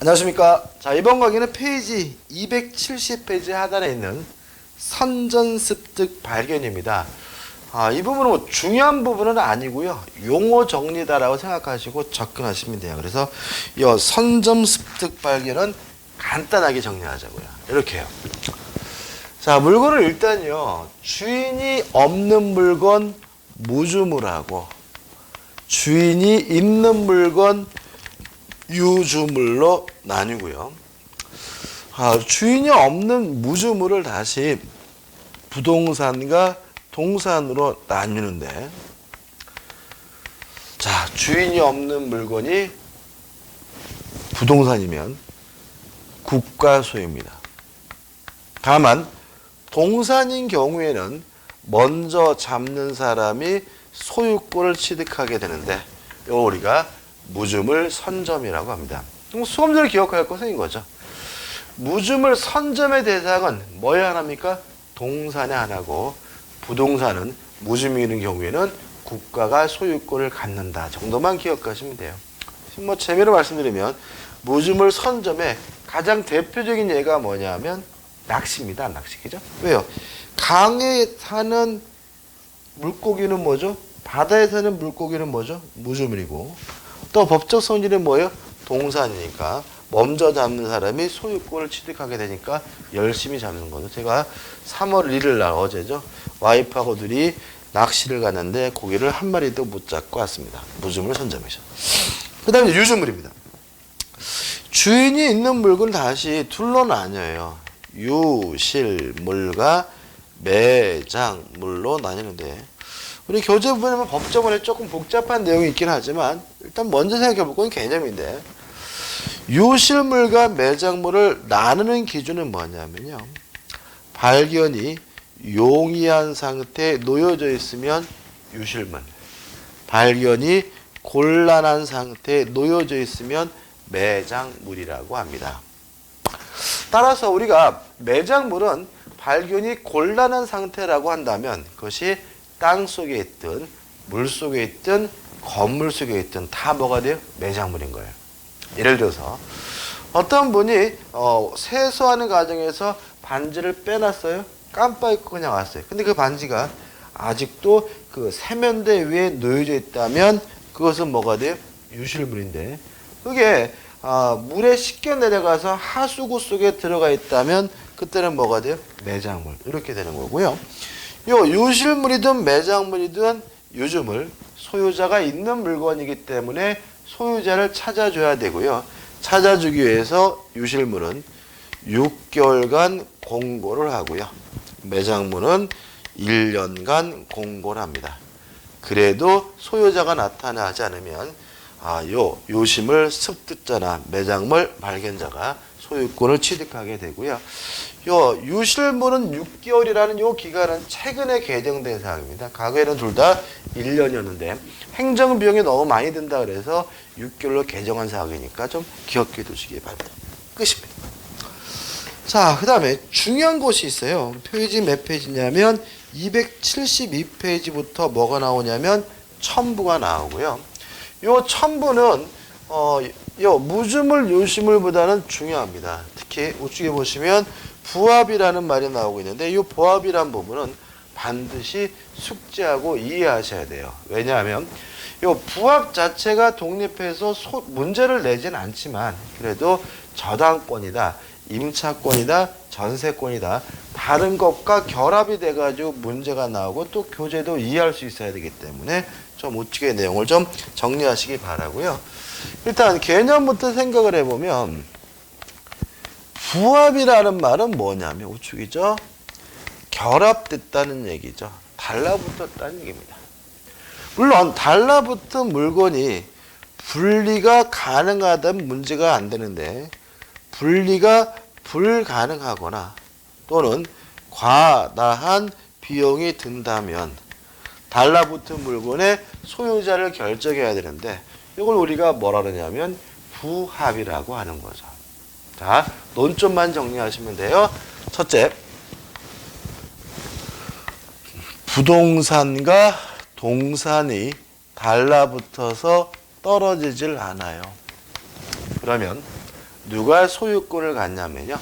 안녕하십니까. 자, 이번 강의는 페이지 270페이지 하단에 있는 선전습득 발견입니다. 아, 이 부분은 뭐 중요한 부분은 아니고요. 용어 정리다라고 생각하시고 접근하시면 돼요. 그래서 이 선점습득 발견은 간단하게 정리하자고요. 이렇게요. 자, 물건을 일단요. 주인이 없는 물건 무주물하고 주인이 있는 물건 유주물로 나뉘고요. 아, 주인이 없는 무주물을 다시 부동산과 동산으로 나뉘는데, 자, 주인이 없는 물건이 부동산이면 국가 소유입니다. 다만, 동산인 경우에는 먼저 잡는 사람이 소유권을 취득하게 되는데, 이거 우리가 무주물 선점이라고 합니다. 그럼 수험자를 기억할 것은 이거죠. 무주물 선점의 대상은 뭐야 하나입니까? 동산의 하나고 부동산은 무주물이 있는 경우에는 국가가 소유권을 갖는다 정도만 기억하시면 돼요. 뭐 재미로 말씀드리면 무주물 선점의 가장 대표적인 예가 뭐냐면 낚시입니다. 낚시 그죠? 왜요? 강에 사는 물고기는 뭐죠? 바다에 사는 물고기는 뭐죠? 무주물이고 또 법적 성질은 뭐예요? 동산이니까 먼저 잡는 사람이 소유권을 취득하게 되니까 열심히 잡는 거죠. 제가 3월 1일 날 어제죠. 와이프하고 둘이 낚시를 갔는데 고기를 한 마리도 못 잡고 왔습니다. 무주물 선점이죠. 그 다음에 유주물입니다. 주인이 있는 물건 다시 둘로 나뉘어요. 유실물과 매장물로 나뉘는데 우리 교재 부분에 보면 법조문에 조금 복잡한 내용이 있긴 하지만 일단 먼저 생각해 볼 건 개념인데 유실물과 매장물을 나누는 기준은 뭐냐면요. 발견이 용이한 상태에 놓여져 있으면 유실물. 발견이 곤란한 상태에 놓여져 있으면 매장물이라고 합니다. 따라서 우리가 매장물은 발견이 곤란한 상태라고 한다면 그것이 땅 속에 있든 물 속에 있든 건물 속에 있든 다 뭐가 돼요? 매장물인 거예요. 예를 들어서 어떤 분이 어, 세수하는 과정에서 반지를 빼놨어요. 깜빡 잊고 그냥 왔어요. 근데 그 반지가 아직도 그 세면대 위에 놓여져 있다면 그것은 뭐가 돼요? 유실물인데 그게 아, 물에 씻겨 내려가서 하수구 속에 들어가 있다면 그때는 뭐가 돼요? 매장물 이렇게 되는 거고요. 요 유실물이든 매장물이든 유주물 소유자가 있는 물건이기 때문에 소유자를 찾아줘야 되고요. 찾아주기 위해서 유실물은 6개월간 공고를 하고요. 매장물은 1년간 공고를 합니다. 그래도 소유자가 나타나지 않으면 아, 요 요심을 습득자나 매장물 발견자가 소유권을 취득하게 되고요. 요 유실물은 6개월이라는 요 기간은 최근에 개정된 사항입니다. 과거에는 둘 다 1년이었는데 행정 비용이 너무 많이 든다 그래서 6개월로 개정한 사항이니까 좀 기억해 두시기 바랍니다. 끝입니다. 자, 그다음에 중요한 것이 있어요. 페이지 몇 페이지냐면 272페이지부터 뭐가 나오냐면 첨부가 나오고요. 요 첨부는 어, 요 무주물 요시물보다는 중요합니다. 특히 우측에 보시면 부합이라는 말이 나오고 있는데 이 부합이란 부분은 반드시 숙지하고 이해하셔야 돼요. 왜냐하면 이 부합 자체가 독립해서 소, 문제를 내진 않지만 그래도 저당권이다, 임차권이다, 전세권이다 다른 것과 결합이 돼가지고 문제가 나오고 또 교재도 이해할 수 있어야 되기 때문에 좀 우측의 내용을 좀 정리하시기 바라고요. 일단 개념부터 생각을 해보면 부합이라는 말은 뭐냐면 우측이죠. 결합됐다는 얘기죠. 달라붙었다는 얘기입니다. 물론 달라붙은 물건이 분리가 가능하다면 문제가 안 되는데 분리가 불가능하거나 또는 과다한 비용이 든다면 달라붙은 물건의 소유자를 결정해야 되는데 이걸 우리가 뭐라 그러냐면 부합이라고 하는 거죠. 자, 논점만 정리하시면 돼요. 첫째, 부동산과 동산이 달라붙어서 떨어지질 않아요. 그러면 누가 소유권을 갖냐면요.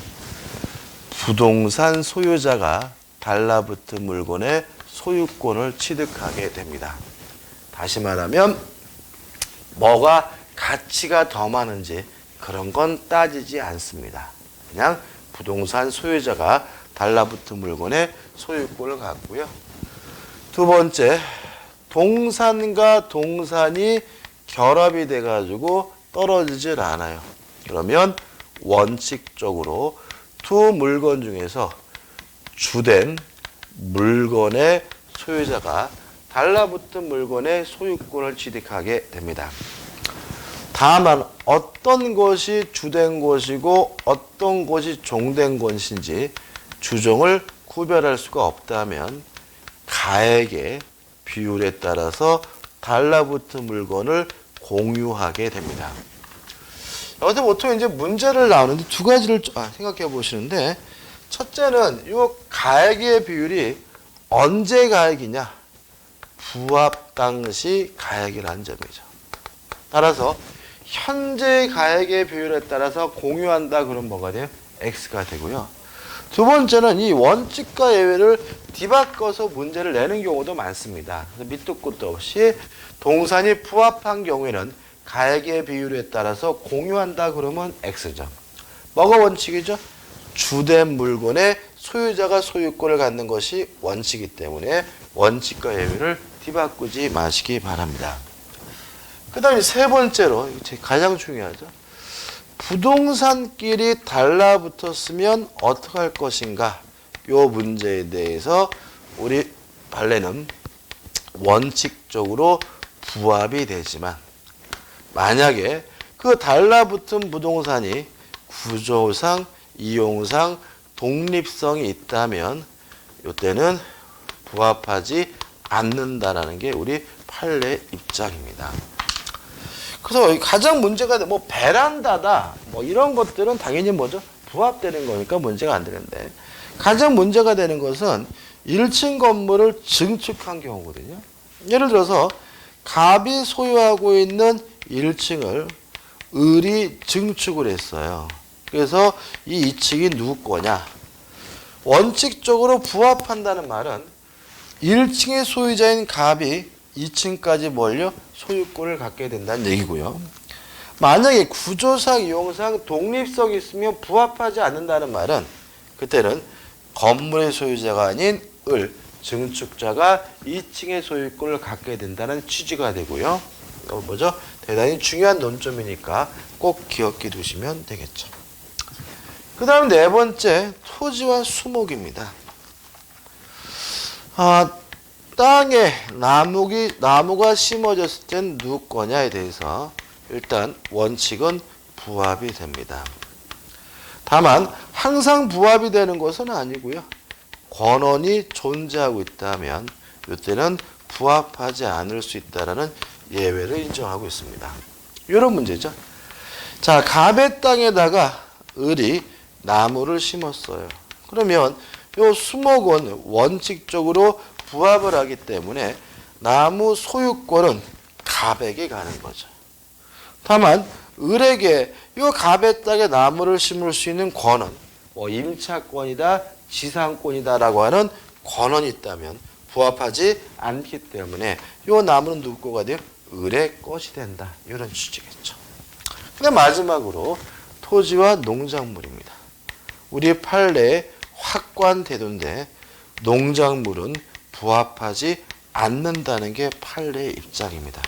부동산 소유자가 달라붙은 물건의 소유권을 취득하게 됩니다. 다시 말하면 뭐가 가치가 더 많은지 그런 건 따지지 않습니다. 그냥 부동산 소유자가 달라붙은 물건의 소유권을 갖고요. 두 번째, 동산과 동산이 결합이 돼가지고 떨어지질 않아요. 그러면 원칙적으로 두 물건 중에서 주된 물건의 소유자가 달라붙은 물건의 소유권을 취득하게 됩니다. 다만 어떤 것이 주된 것이고 어떤 것이 종된 것인지 주종을 구별할 수가 없다면 가액의 비율에 따라서 달라붙은 물건을 공유하게 됩니다. 어제 보통 이제 문제를 나오는데 두 가지를 좀- 아, 생각해 보시는데 첫째는 이 가액의 비율이 언제 가액이냐? 부합 당시 가액이라는 점이죠. 따라서 현재 가액의 비율에 따라서 공유한다 그러면 뭐가 돼요? x가 되고요. 두 번째는 이 원칙과 예외를 뒤바꿔서 문제를 내는 경우도 많습니다. 밑도 끝도 없이 동산이 부합한 경우에는 가액의 비율에 따라서 공유한다 그러면 x죠. 뭐가 원칙이죠? 주된 물건의 소유자가 소유권을 갖는 것이 원칙이기 때문에 원칙과 예외를 뒤바꾸지 마시기 바랍니다. 그 다음에 세 번째로, 가장 중요하죠. 부동산끼리 달라붙었으면 어떻게 할 것인가? 요 문제에 대해서 우리 발레는 원칙적으로 부합이 되지만 만약에 그 달라붙은 부동산이 구조상, 이용상, 독립성이 있다면 이때는 부합하지 않는다라는 게 우리 판례 입장입니다. 그래서 가장 문제가 돼, 뭐 베란다다, 뭐 이런 것들은 당연히 뭐죠? 부합되는 거니까 문제가 안 되는데 가장 문제가 되는 것은 1층 건물을 증축한 경우거든요. 예를 들어서 갑이 소유하고 있는 1층을 을이 증축을 했어요. 그래서 이 2층이 누구 거냐? 원칙적으로 부합한다는 말은 1층의 소유자인 갑이 2층까지 몰려 소유권을 갖게 된다는 얘기고요. 만약에 구조상, 이용상 독립성이 있으면 부합하지 않는다는 말은 그때는 건물의 소유자가 아닌 을, 증축자가 2층의 소유권을 갖게 된다는 취지가 되고요. 어, 뭐죠? 대단히 중요한 논점이니까 꼭 기억해 두시면 되겠죠. 그 다음 네 번째, 토지와 수목입니다. 아, 땅에 나무기, 나무가 심어졌을 땐 누구 거냐에 대해서 일단 원칙은 부합이 됩니다. 다만 항상 부합이 되는 것은 아니고요. 권원이 존재하고 있다면 이때는 부합하지 않을 수 있다라는 예외를 인정하고 있습니다. 이런 문제죠. 자, 갑의 땅에다가 을이 나무를 심었어요. 그러면 요 수목은 원칙적으로 부합을 하기 때문에 나무 소유권은 갑에게 가는 거죠. 다만 을에게 이 갑의 땅에 나무를 심을 수 있는 권은 뭐 임차권이다, 지상권이다라고 하는 권한이 있다면 부합하지 않기 때문에 이 나무는 누구 거가 돼요? 을의 것이 된다. 이런 취지겠죠. 근데 마지막으로 토지와 농작물입니다. 우리 판례의 확고한 태도인데 농작물은 부합하지 않는다는 게 판례의 입장입니다.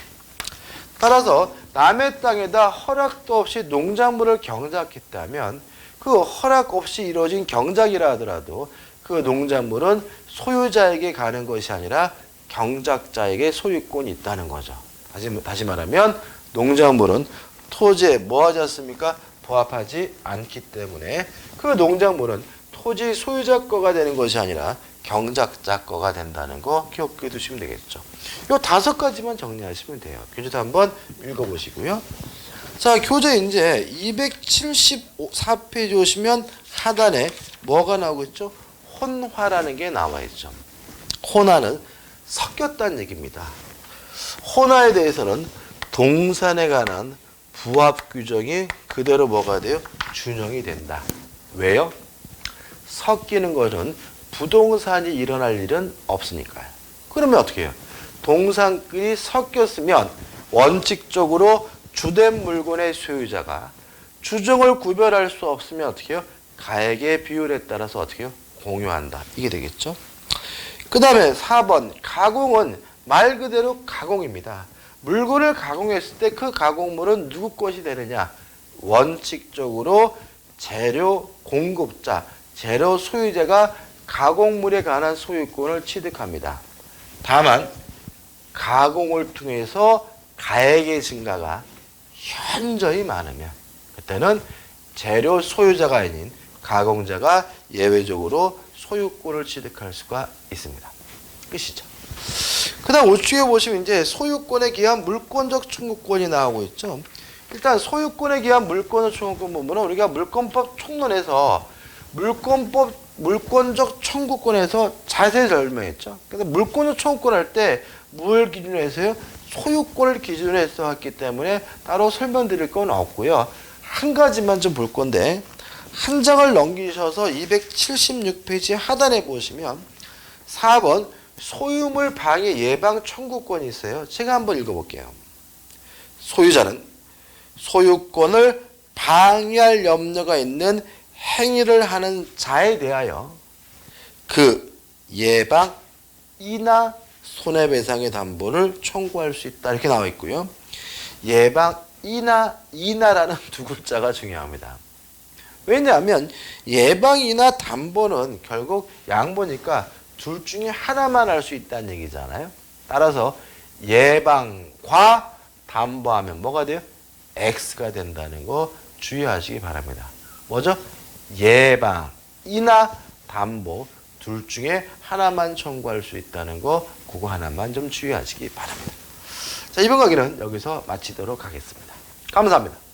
따라서 남의 땅에다 허락도 없이 농작물을 경작했다면 그 허락 없이 이루어진 경작이라 하더라도 그 농작물은 소유자에게 가는 것이 아니라 경작자에게 소유권이 있다는 거죠. 다시 말하면 농작물은 토지에 뭐 하지 않습니까? 부합하지 않기 때문에 그 농작물은 토지 소유자 거가 되는 것이 아니라 경작자 거가 된다는 거 기억해 두시면 되겠죠. 요 다섯 가지만 정리하시면 돼요. 교재도 한번 읽어보시고요. 자, 교재 이제 274페이지 오시면 하단에 뭐가 나오고 있죠? 혼화라는 게 나와 있죠. 혼화는 섞였다는 얘기입니다. 혼화에 대해서는 동산에 관한 부합 규정이 그대로 뭐가 돼요? 준용이 된다. 왜요? 섞이는 것은 부동산이 일어날 일은 없으니까요. 그러면 어떻게 해요? 동산끼리 섞였으면 원칙적으로 주된 물건의 소유자가 주종을 구별할 수 없으면 어떻게 해요? 가액의 비율에 따라서 어떻게 해요? 공유한다. 이게 되겠죠? 그 다음에 4번 가공은 말 그대로 가공입니다. 물건을 가공했을 때 그 가공물은 누구 것이 되느냐? 원칙적으로 재료 공급자, 재료 소유자가 가공물에 관한 소유권을 취득합니다. 다만 가공을 통해서 가액의 증가가 현저히 많으면 그때는 재료 소유자가 아닌 가공자가 예외적으로 소유권을 취득할 수가 있습니다. 끝이죠. 그다음 우측에 보시면 이제 소유권에 기한 물권적 청구권이 나오고 있죠. 일단 소유권에 기한 물권적 청구권 보면은 우리가 물권법 총론에서 물권법 물권적 청구권에서 자세히 설명했죠. 그래서 물권적 청구권 할 때 뭘 기준으로 해서요? 소유권을 기준으로 해서 했기 때문에 따로 설명드릴 건 없고요. 한 가지만 좀 볼 건데 한 장을 넘기셔서 276페이지 하단에 보시면 4번 소유물 방해 예방 청구권이 있어요. 제가 한번 읽어볼게요. 소유자는 소유권을 방해할 염려가 있는 행위를 하는 자에 대하여 그 예방 이나 손해배상의 담보를 청구할 수 있다 이렇게 나와 있고요. 예방 이나 이나라는 두 글자가 중요합니다. 왜냐하면 예방이나 담보는 결국 양보니까 둘 중에 하나만 할 수 있다는 얘기잖아요. 따라서 예방과 담보하면 뭐가 돼요? X가 된다는 거 주의하시기 바랍니다. 뭐죠? 예방이나 담보 둘 중에 하나만 청구할 수 있다는 거 그거 하나만 좀 주의하시기 바랍니다. 자, 이번 강의는 여기서 마치도록 하겠습니다. 감사합니다.